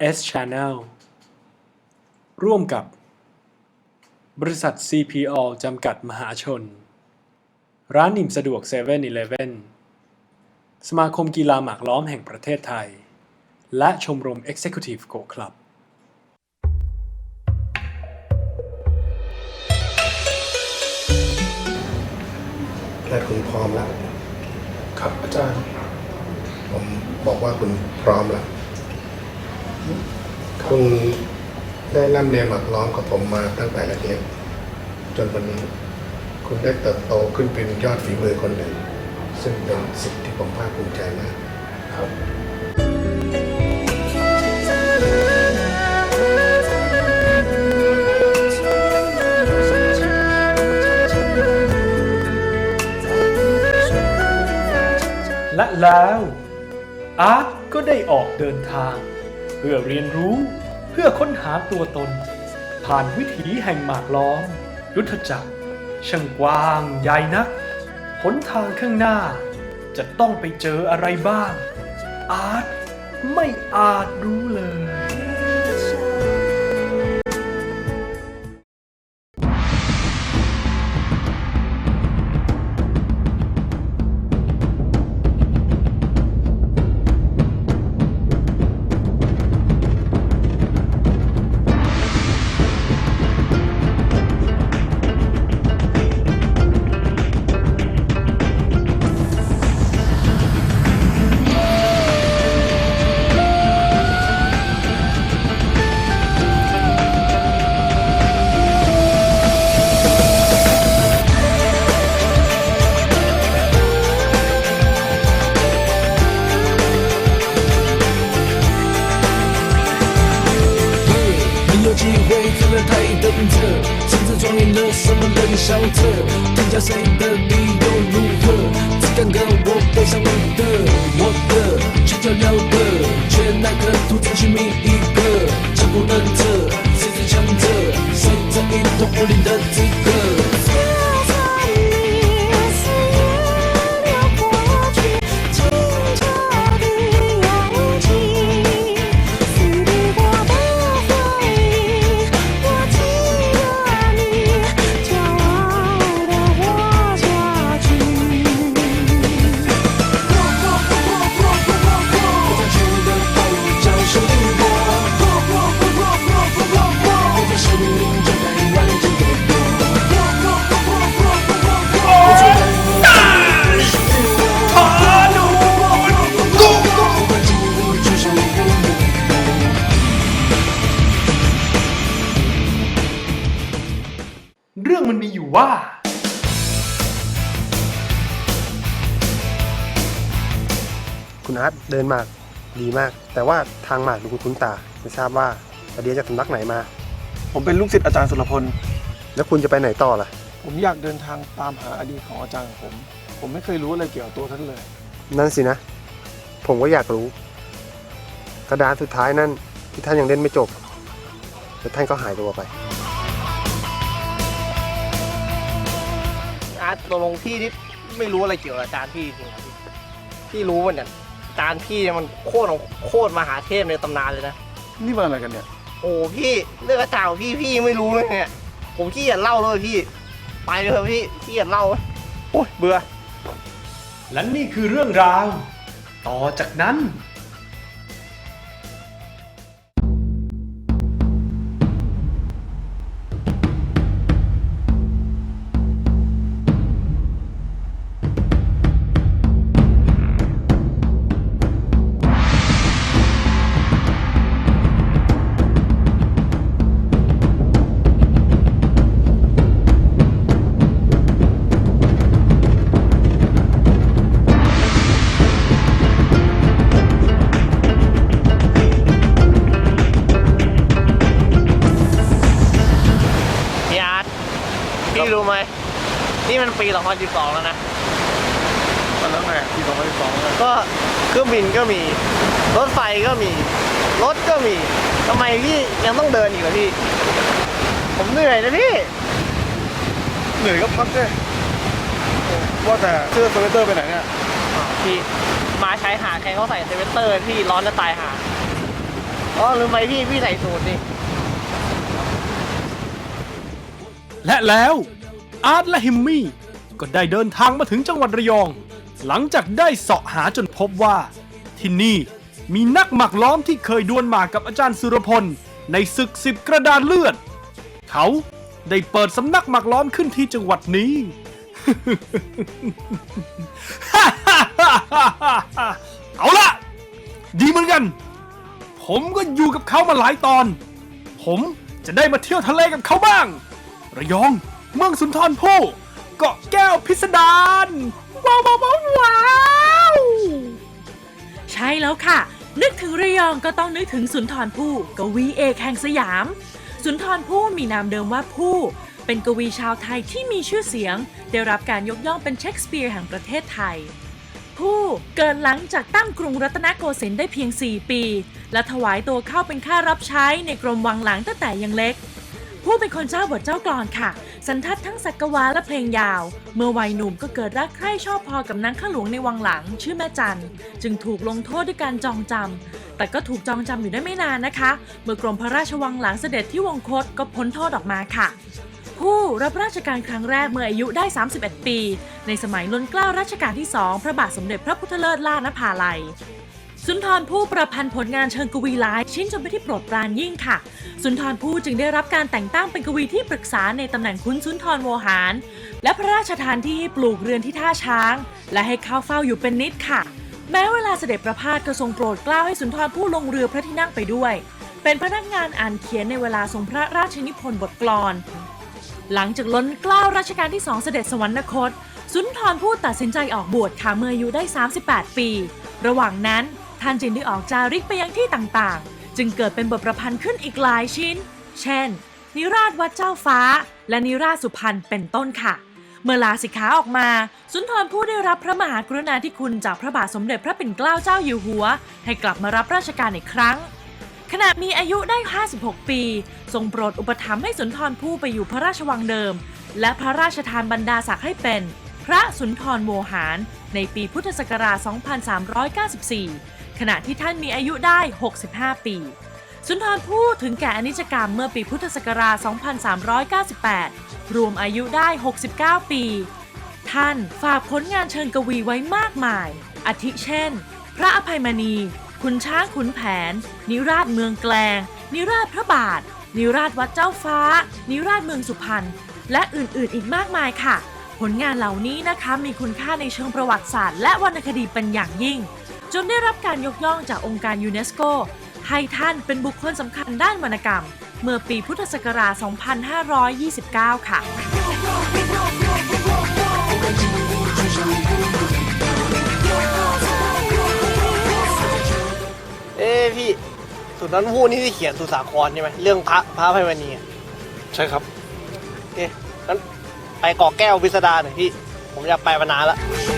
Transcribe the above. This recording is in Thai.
S Channel ร่วมกับบริษัท CPO จำกัดมหาชน ร้านนิ่มสะดวก7 e เ e ่ e อสมาคมกีฬาหมากล้อมแห่งประเทศไทย และชมรม Executive Go Club และคุณพร้อมแล้ว ครับอาจารย์ ผมบอกว่าคุณพร้อมแล้ว คุณได้ร่ำเรียนหมักล้อมกับผมมาตั้งแต่เล็กๆจนวันนี้คุณได้เติบโตขึ้นเป็นยอดฝีมือคนหนึ่ง ซึ่งเป็นสิ่งที่ผมภาคภูมิใจมากครับและแล้วอาร์ตก็ได้ออกเดินทาง เพื่อเรียนรู้เพื่อค้นหาตัวตน ผ่านวิถีแห่งหมากล้อม ยุทธจักร ช่างกว้างใหญ่นักหนทางข้างหน้า จะต้องไปเจออะไรบ้าง อาจไม่อาจรู้เลย 什么冷笑册，评价谁的理由如何？只看看我背上你的，我的去叫了 มันมีอยู่ว่าคุณอาร์ตเดินหมากดีมาก แต่ว่าทางหมากดูคุ้นๆตาไม่ทราบว่าไปเรียนจากสำนักไหนมา ผมเป็นลูกศิษย์อาจารย์สุรพล แล้วคุณจะไปไหนต่อล่ะ ผมอยากเดินทางตามหาอดีตของอาจารย์ของผม ผมไม่เคยรู้อะไรเกี่ยวกับตัวท่านเลย นั่นสินะ ผมก็อยากรู้ กระดานสุดท้ายนั่นที่ท่านยังเล่นไม่จบแล้วท่านก็หายตัวไป ตตกลงพี่นี่ไม่รู้อะไรเกี่ยวกับอาจารย์พี่จริงๆครับพี่พี่รู้มันเนี่ยอาจารย์พี่เนี่ยมันโคตรของโคตรมหาเทพในตำนานเลยนะ นี่มันอะไรกันเนี่ย โอ้พี่เรื่องอาจารย์ของพี่พี่ยังไม่รู้เลยเนี่ย ผมขี้เกียจเล่าเลยพี่ ไปเลยเถอะพี่ขี้เกียจเล่าโอ้ยเบื่อ และนี่คือเรื่องราว ต่อจากนั้น นี่มันปี 2012 แล้วนะตอนนั้นไงปี2012เลยก็เครื่องบินก็มี รถไฟก็มี รถก็มีทำไมพี่ยังต้องเดินอีกเหรอพี่ ผมเหนื่อยนะพี่ เหนื่อยก็พักด้วยโอ้ว่าแต่เสื้อสเวตเตอร์ไปไหนเนี่ยพี่มาชายหาดใครเขาใส่เซเวนเตอร์พี่ร้อนจะตายหาอ๋อลืมไปพี่พี่ใส่สูตรนี่ และแล้ว อาร์ตและฮิมมี่ก็ได้เดินทางมาถึงจังหวัดระยอง หลังจากได้เสาะหาจนพบว่า ที่นี่มีนักหมักล้อมที่เคยดวลหมากกับอาจารย์สุรพล ในศึกสิบกระดานเลือด เขาได้เปิดสำนักหมักล้อมขึ้นที่จังหวัดนี้ เอาละดีเหมือนกัน ผมก็อยู่กับเขามาหลายตอน ผมจะได้มาเที่ยวทะเลกับเขาบ้าง ระยอง เมืองสุนทรภู่เกาะแก้วพิสดารว้าวว้าวว้าวว้าวใช่แล้วค่ะ นึกถึงระยองก็ต้องนึกถึงสุนทรภู่กวีเอกแห่งสยาม สุนทรภู่มีนามเดิมว่าภู่เป็นกวีชาวไทยที่มีชื่อเสียง ได้รับการยกย่องเป็นเชคสเปียร์แห่งประเทศไทย ผู้เกิดหลังจากตั้งกรุงรัตนโกสินทร์ได้เพียง 4 ปี และถวายตัวเข้าเป็นข้ารับใช้ในกรมวังหลังตั้งแต่ยังเล็ก ผู้เป็นคนเจ้าบทเจ้ากลอนค่ะ สันทัดทั้งสักกวาและเพลงยาว เมื่อวัยหนุ่มก็เกิดรักใคร่ชอบพอกับนางข้าหลวงในวังหลัง ชื่อแม่จันจึงถูกลงโทษด้วยการจองจำแต่ก็ถูกจองจำอยู่ได้ไม่นานนะคะ เมื่อกรมพระราชวังหลังเสด็จที่วงคตก็พ้นโทษออกมาค่ะผู้รับราชการครั้งแรกเมื่ออายุได้ 31 ปี ในสมัยล้นเกล้ารัชกาลที่ 2 พระบาทสมเด็จพระพุทธเลิศล่านภาลัย สุนทรภู่ประพันธ์ผลงานเชิงกวีหลายชิ้นจนเป็นที่โปรดปรานยิ่งค่ะ สุนทรภู่จึงได้รับการแต่งตั้งเป็นกวีที่ปรึกษาในตำแหน่งคุ้นสุนทรโวหาร และพระราชทานที่ให้ปลูกเรือนที่ท่าช้าง และให้เข้าเฝ้าอยู่เป็นนิดค่ะ แม้เวลาเสด็จประพาสก็ทรงโปรดเกล้าให้สุนทรภู่ลงเรือพระที่นั่งไปด้วย เป็นพนักงานอ่านเขียนในเวลาทรงพระราชนิพนธ์บทกลอน หลังจากล้นเกล้ารัชกาลที่2เสด็จสวรรคต สุนทรภู่ตัดสินใจออกบวชค่ะเมื่ออายุได้ 38 ปี ระหว่างนั้น ท่านจึงได้ออกจาริกไปยังที่ต่างๆ จึงเกิดเป็นบทประพันธ์ขึ้นอีกหลายชิ้น เช่น นิราชวัดเจ้าฟ้า และนิราชสุพรรณเป็นต้นค่ะ เมื่อลาสิกขาออกมา สุนทรภู่ได้รับพระมหากรุณาธิคุณจากพระบาทสมเด็จพระปิ่นเกล้าเจ้าอยู่หัว ให้กลับมารับราชการอีกครั้งขณะมีอายุได้ 56 ปี ทรงโปรดอุปถัมภ์ให้สุนทรภู่ไปอยู่พระราชวังเดิม และพระราชทานบรรดาศักดิ์ให้เป็น พระสุนทรโมหาร ในปีพุทธศักราช 2394 ขณะที่ท่านมีอายุได้ 65 ปี สุนทรภู่ถึงแก่อนิจกรรมเมื่อปีพุทธศักราช 2398 รวมอายุได้ 69 ปี ท่านฝากผลงานเชิงกวีไว้มากมาย อาทิเช่น พระอภัยมณี ขุนช้างขุนแผน นิราชเมืองแกลง นิราชพระบาท นิราชวัดเจ้าฟ้า นิราชเมืองสุพรรณ และอื่นๆ อีกมากมายค่ะ ผลงานเหล่านี้นะคะมีคุณค่าในเชิงประวัติศาสตร์ และวรรณคดีเป็นอย่างยิ่ง จนได้รับการยกย่องจากองค์การยูเนสโก ให้ท่านเป็นบุคคลสำคัญด้านวรรณกรรม เมื่อปีพุทธศักราช 2529 ค่ะ เอ้พี่ สุนทรภู่นี่ที่เขียนสุสาครใช่ไหมเรื่องพระพระอภัยมณีอะใช่ครับ เอ๊ะงั้นไปเกาะแก้วพิสดารหน่อยพี่ ผมอยากไปมานานละ「